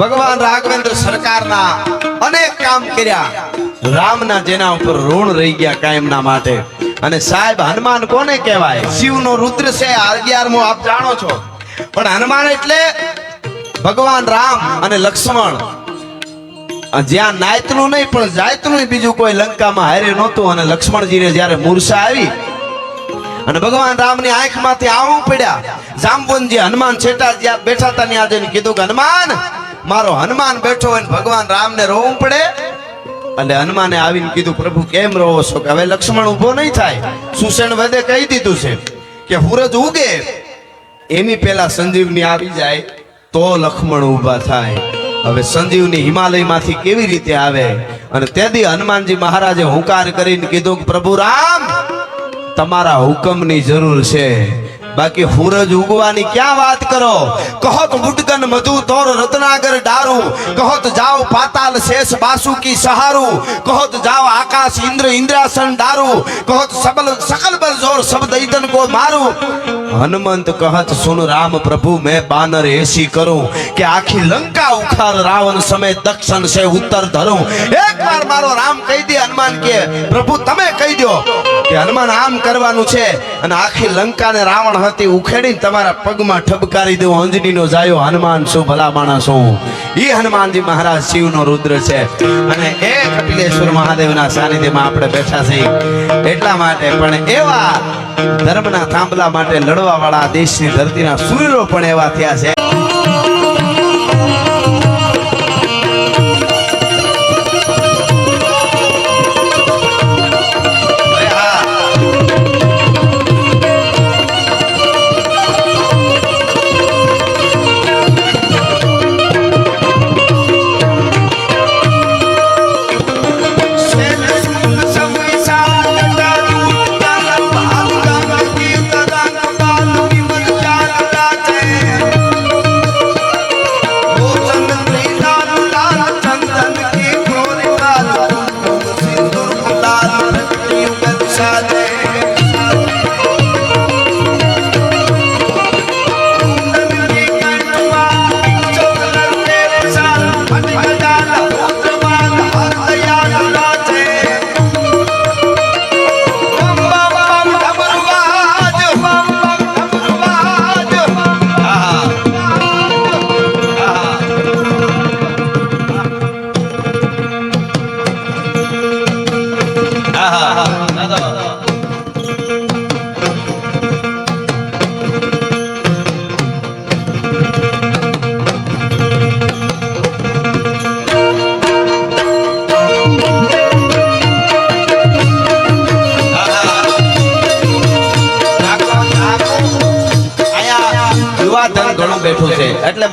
ભગવાન રાઘવેન્દ્ર સરકારના અનેક કામ કર્યા. રામના જેના ઉપર ઋણ રહી ગયા કાયમના માટે. અને સાહેબ, હનુમાન કોને કહેવાય? શિવનો રુદ્ર છે અગિયારમો આપ જાણો છો. પણ હનુમાન એટલે ભગવાન રામ અને લક્ષ્મણ. જ્યાં નાયતનું નહીં, પણ જાયતનું બીજું કોઈ લંકામાં હારે નહોતું અને લક્ષ્મણજીને જ્યારે મૂર્છા આવી અને ભગવાન રામની આંખમાંથી આવું પડ્યા. જાંબુનજી હનુમાન છેટા જ્યાં બેઠા હતા ત્યાં જઈને કીધું કે, હનુમાન, મારો હનુમાન બેઠો હોય ભગવાન રામને રોવું પડે. એટલે હનુમાને આવીને કીધું, પ્રભુ, કેમ રોવો છો? કે હવે લક્ષ્મણ ઊભો નહીં થાય. સુષેણ વધે કહી દીધું છે કે, હુરજ ઉગે. એની પેલા સંજીવની આવી જાય તો લક્ષ્મણ ઊભા થાય. હવે સંજીવની હિમાલયમાંથી કેવી રીતે આવે? અને તેથી હનુમાનજી મહારાજે હુંકાર કરીને કીધું કે, પ્રભુ રામ તમારા હુકમની જરૂર છે. બાકી સૂરજ ઉગવાની ક્યાં વાત કરો? કહો મુટકન મધુ તોર રત્નાગર ડારું. કહો તો જાઓ પાતાલ શેષ બાસુકી સહારું. કહો તો જાઓ આકાશ ઇન્દ્ર ઇન્દ્રાસન ડારું. કહો સબલ સકલ બલ જોર સબ દૈતન કો મારું. હનુમંત કહત, સુન રામ પ્રભુ, મેં બાનર એસી કરું કે આખી લંકા ઉખાર રાવણ સમય દક્ષિણ સે ઉત્તર ધરું. એક વાર મારો રામ કહી દે, હનુમાન કે, પ્રભુ, તમે કહી દો કે હનુમાન આમ કરવાનું છે અને આખી લંકાને રાવણ હતી, ઉખેડીને તમારા પગમાં ઠબકારી દઉં, અંજનીનો જાયો, હનુમાન શું ભલા માણસ હું. ઈ હનુમાનજી મહારાજ શિવનો રુદ્ર છે. અને એ કપિલેશ્વર મહાદેવના સાનિધ્યમાં આપણે બેઠા છીએ. એટલા માટે પણ એવા ધર્મના થાંભલા માટે લડવા વાળા દેશની ધરતીના સૂર્યો પણ એવા થયા છે.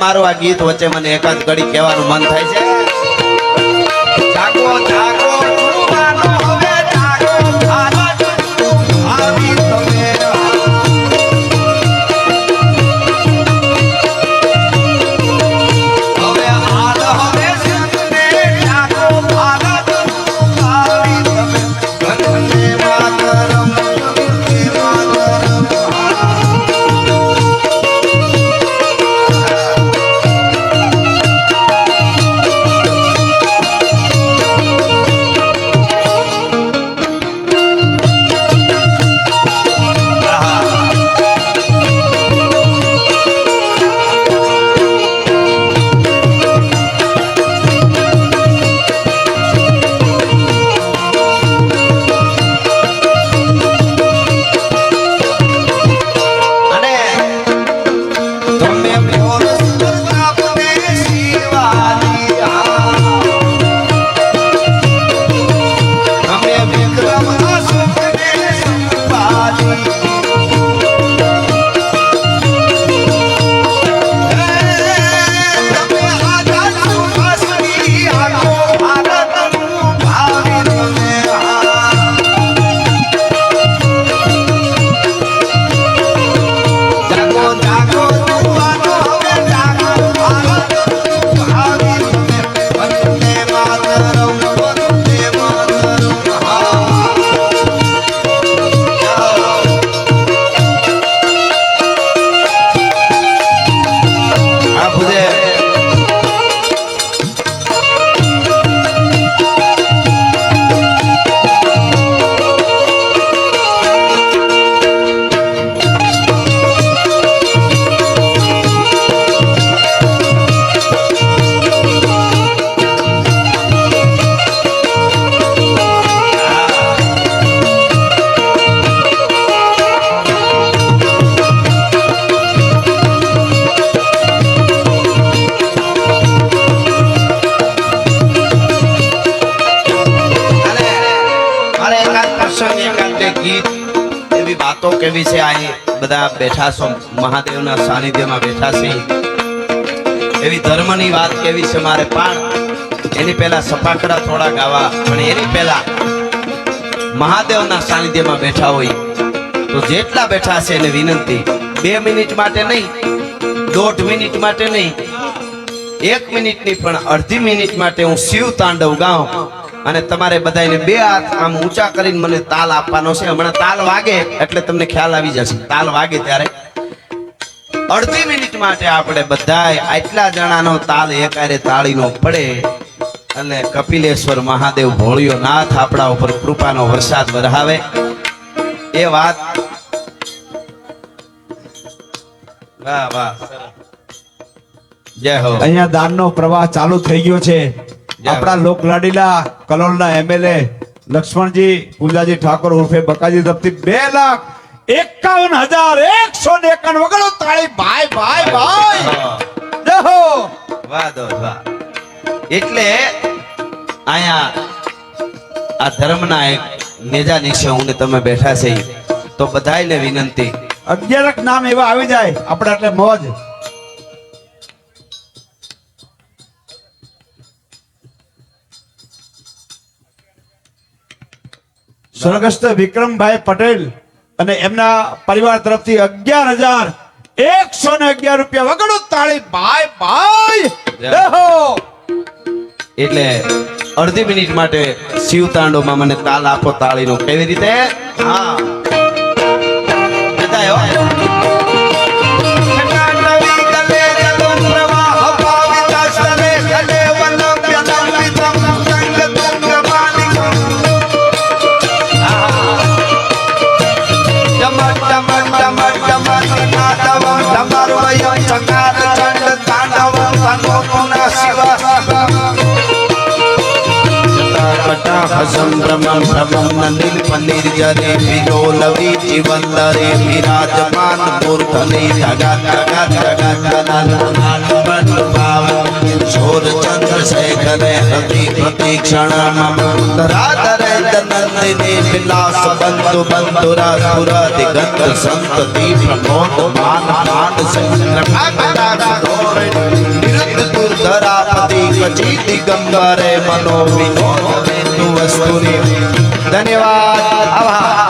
મારું આ ગીત વચ્ચે મને એકાદ ઘડી કહેવાનું મન થાય છે. વાતો કેવી છે અહીં બધા બેઠા છો, મહાદેવના સાનિધ્યમાં બેઠા છે. એવી ધર્મની વાત કેવી છે મારે પણ એની પહેલા સફાકડા થોડા ગાવા, પણ એની પહેલા મહાદેવના સાનિધ્યમાં બેઠા હોય તો જેટલા બેઠા છે એને વિનંતી. બે મિનિટ માટે નહીં, દોઢ મિનિટ માટે નહીં, એક મિનિટની પણ અડધી મિનિટ માટે હું શિવ તાંડવ ગાઉં. અને તમારે બધાને બે હાથ આમ ઊંચા કરીને મને તાલ આપવાનો છે. હમણાં તાલ વાગે એટલે તમને ખ્યાલ આવી જશે. તાલ વાગે ત્યારે અડધી મિનિટ માટે આપણે બધા આટલા જણાનો તાલ એકારે તાળીનો પડે અને કપિલેશ્વર મહાદેવ ભોળિયો નાથ આપણા ઉપર કૃપાનો વરસાદ વરહાવે. એ વાત વાહ વાહ જય હો. અહીંયા દાનનો પ્રવાહ ચાલુ થઈ ગયો છે. આપણા લોકલાડીલા કલોલના એમએલએ લક્ષ્મણજી પૂજાજી ઠાકોર ઉર્ફે બકાજી તરફથી બે લાખ એકાવન હજાર એકસો ને એકાવન વગર તાળી ભાઈ ભાઈ ભાઈ. જહો વાહ દોસ્ત વાહ. એટલે અહીંયા આ ધર્મના એક નેજા નીચે હું તમે બેઠા છે તો બધાયને વિનંતી. અગિયારક નામ એવા આવી જાય. આપણે એટલે મોજ. સ્વર્ગસ્થ વિક્રમભાઈ પટેલ અને એમના પરિવાર તરફથી અગિયાર હજાર એકસો ને અગિયાર રૂપિયા વગર તાળી. ભાઈ ભાઈ એટલે અડધી મિનિટ માટે શિવ તાંડવમાં મને તાલ આપો તાળીનો. કેવી રીતે? હા. સંભ્રમમ ભ્રમમ નીલ પનીર જરે વિલોલવી જીવંતરે વિરાજમાન મૂર્ધને ધગા ધગા ધગા ધગા ભાવ છોર ચંદ્ર શેખરે હતિ પ્રતીક્ષણ મમ ધરાધરે નંદિની વિલાસ બંધુ બંધુરા સુર દિગંત સંતતિ પ્રમોદ માન નિરુદ્ધ દુર્ધરાપતિ કચી દિગંબરે મનો વિનોદ ધન્યવાદ આભાર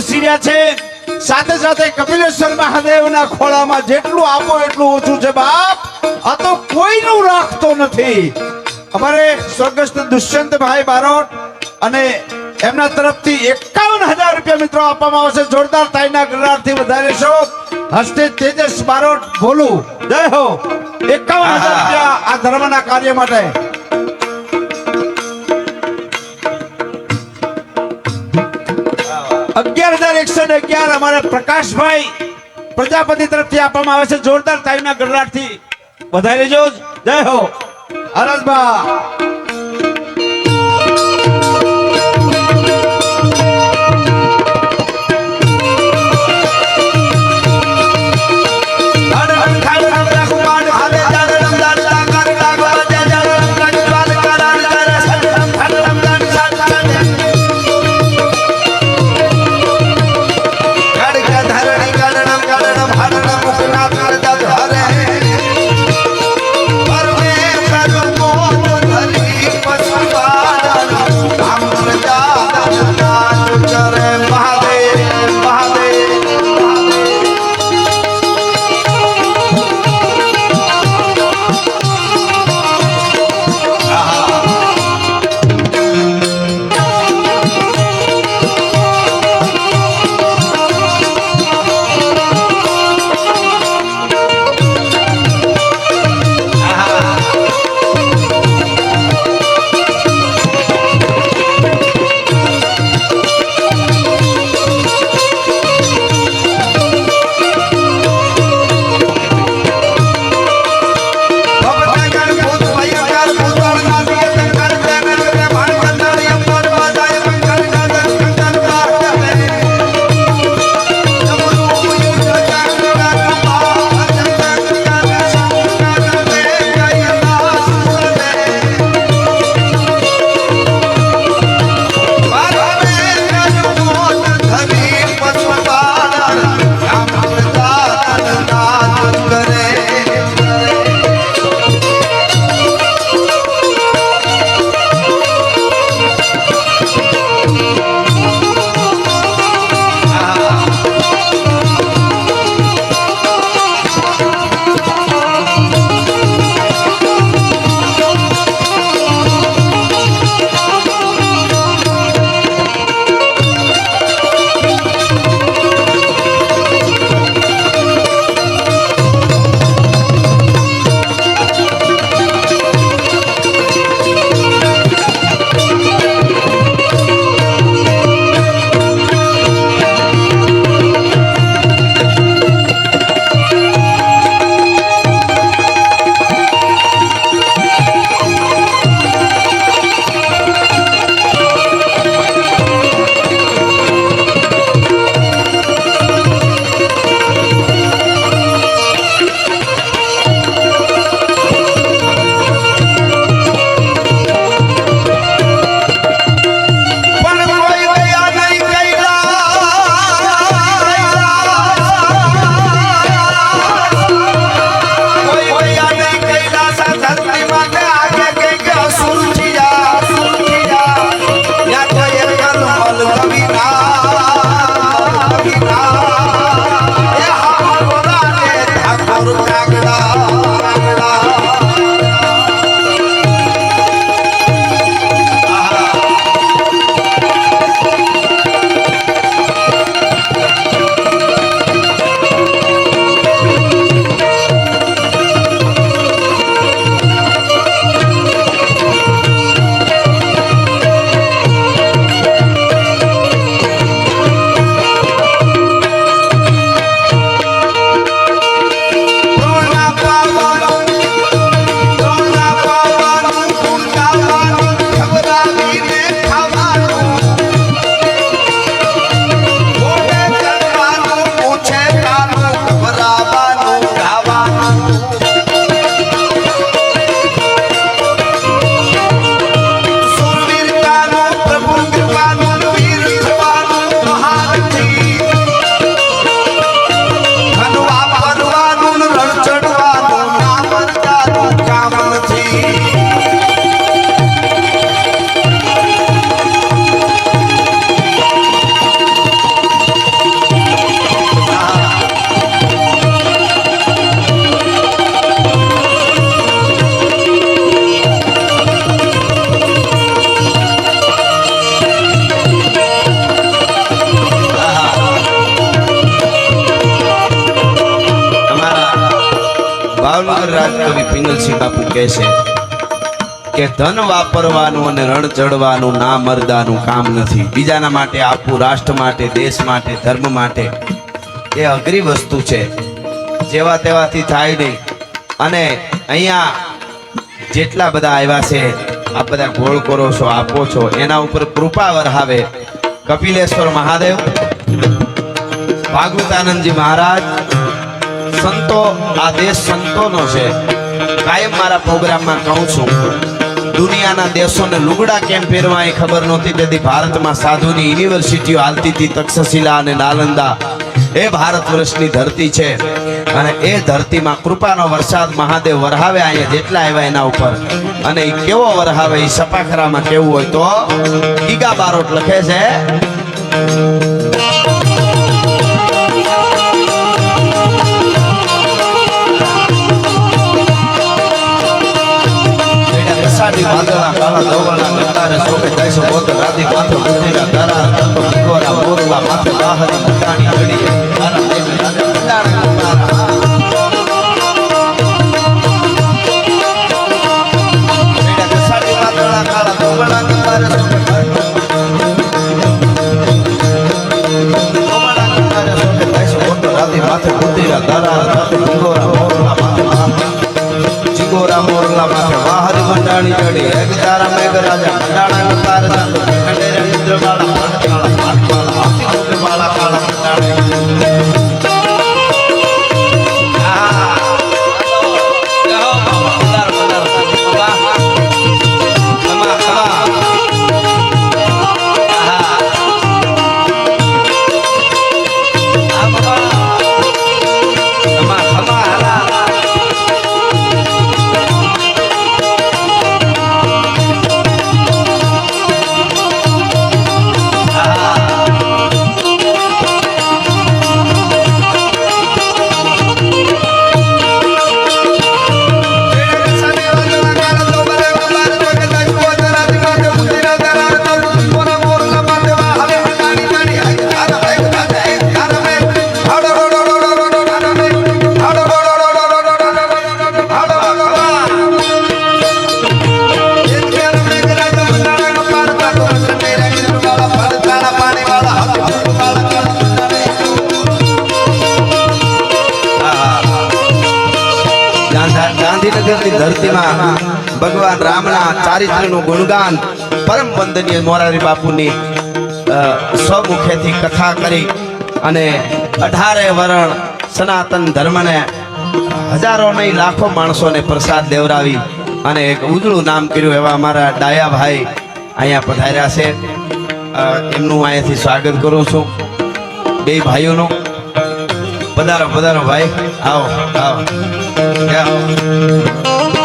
વરસી રહ્યા છે. સાથે સાથે કપિલેશ્વર મહાદેવના ખોળામાં જેટલું આપો એટલું ઓછું છે બાપ. આ તો કોઈનું રાખતો નથી. અમારે સ્વર્ગસ્થ દુષ્યંતભાઈ બારોટ અને એમના તરફથી એકાવન હજાર રૂપિયા મિત્રો આપવામાં આવશે. જોરદાર તાઈના ગરારથી વધારે છો હસ્તે તેજસ બારોટ બોલું. જય હો. એકાવન હજાર રૂપિયા આ ધર્મના કાર્ય માટે. એકસો અગિયાર અમારા પ્રકાશભાઈ પ્રજાપતિ તરફથી આપવામાં આવે છે. જોરદાર તાઈના ગરરાટથી વધારી લેજો જય હો. અરજબા ધન વાપરવાનું અને રણ ચડવાનું, ના મરદાનું કામ નથી. બીજાના માટે આપવું, રાષ્ટ્ર માટે, દેશ માટે, ધર્મ માટે એ અઘરી વસ્તુ છે. જેવા તેવાથી થાય નહીં. અને અહીંયા જેટલા બધા આવ્યા છે આ બધા ગોળ કરો છો, આપો છો, એના ઉપર કૃપા વરહાવે. કપિલેશ્વર મહાદેવ, ભાગવતાનંદજી મહારાજ, સંતો, આ દેશ સંતોનો છે. કાયમ મારા પ્રોગ્રામમાં કહું છું. દુનિયાના દેશોને લુગડા કેમ પહેરવા એ ખબર નહોતી. તેથી ભારતમાં સાધુની યુનિવર્સિટીઓ હાલતી હતી તક્ષશિલા અને નાલંદા. એ ભારત વર્ષની ધરતી છે. અને એ ધરતીમાં કૃપાનો વરસાદ મહાદેવ વરહાવે અહીંયા જેટલા આવ્યા એના ઉપર. અને એ કેવો વરહાવે એ સપાખરામાં કેવું હોય તો ગીગા બારોટ લખે છે બેટા કસાડી કાલા કાળા ધોવાળા ગંડારે શોભે જાયસો બોતર રાધી માથે બુદ્ધિના તારા તપ ભીખોરા મોરલા માથે બાહરી મુકાણી ઘડી તારા દેવ રાજા રાધી બુદ્ધિના તારા તતો ભીખોરા મોરલા માથે ચિગોરા મોરલા માથે મંડાણી ચડી એક તારા મેઘ રાજા મંડાણા તાર ચાંદ ખંડેરે મિત્ર વાળા રામના ગુણગાન પરમ વંદનીય મોરારી બાપુની સ્વમુખેથી કથા કરી અને અઢારે વરણ સનાતન ધર્મને હજારો નહીં લાખો માણસોને પ્રસાદ લેવડાવી અને એક ઉજળું નામ કર્યું એવા અમારા ડાયાભાઈ અહીંયા પધાર્યા છે. એમનું અહીંયાથી સ્વાગત કરું છું. બે ભાઈઓનું. પધારો પધારો ભાઈ. આવો આવો. આવો.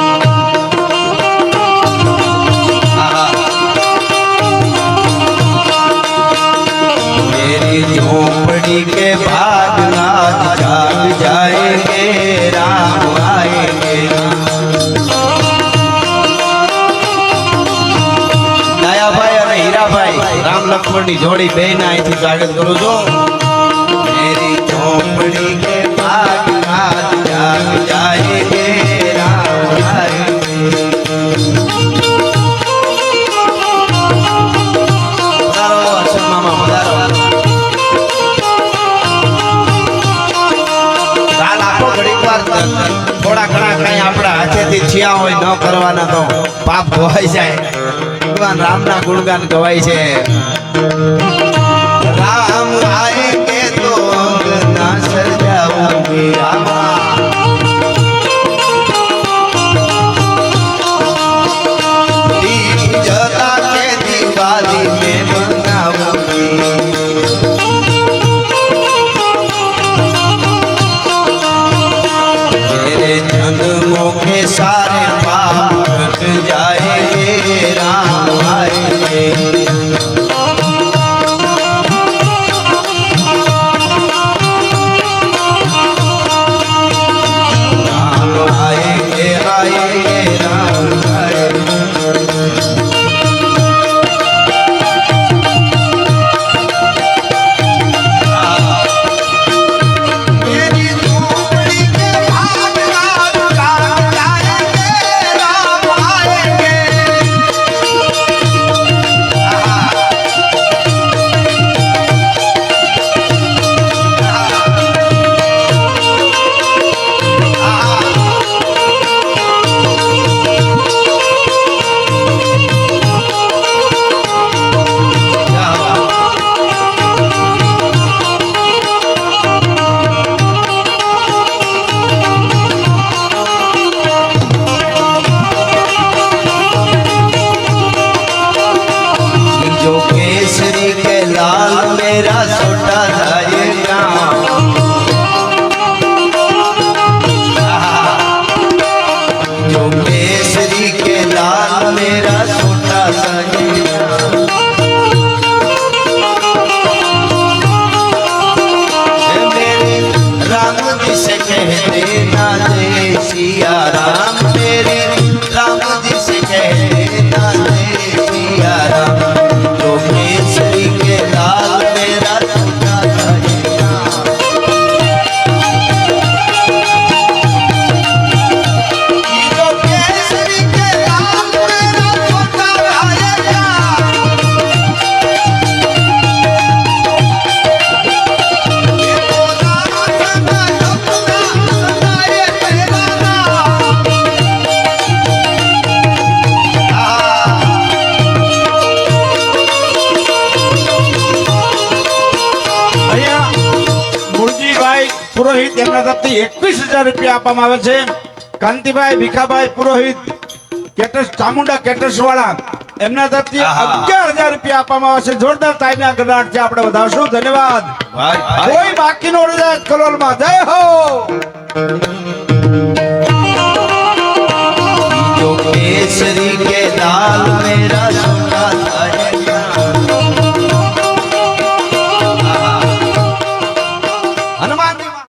झोपड़ी के भाग आज जाग जाएंगे राम आएंगे દયાભાઈ અને હીરાભાઈ રામ લક્ષ્મણની જોડી બે ના અહીંથી સ્વાગત કરું છું मेरी झोपड़ी के ન કરવાના તો પાપ ધોવાઈ જાય. ભગવાન રામના ગુણગાન ગવાય છે. રામ કે તો અંગના સજાઉંગી તેમના તરફથી એકવીસ હજાર રૂપિયા આપવામાં આવે છે. કાંતિભાઈ ભીખાભાઈ પુરોહિત કેટસ ચામુંડા કેટસ વાળા એમના તરફથી અગિયાર હજાર રૂપિયા આપવામાં આવશે જોરદાર ટાઈમ ના ગડાટ છે. આપણે વધારશું. ધન્યવાદ. કોઈ બાકીનો રજા કલોલમાં જય હો! કેસરી કે દાલ મેરા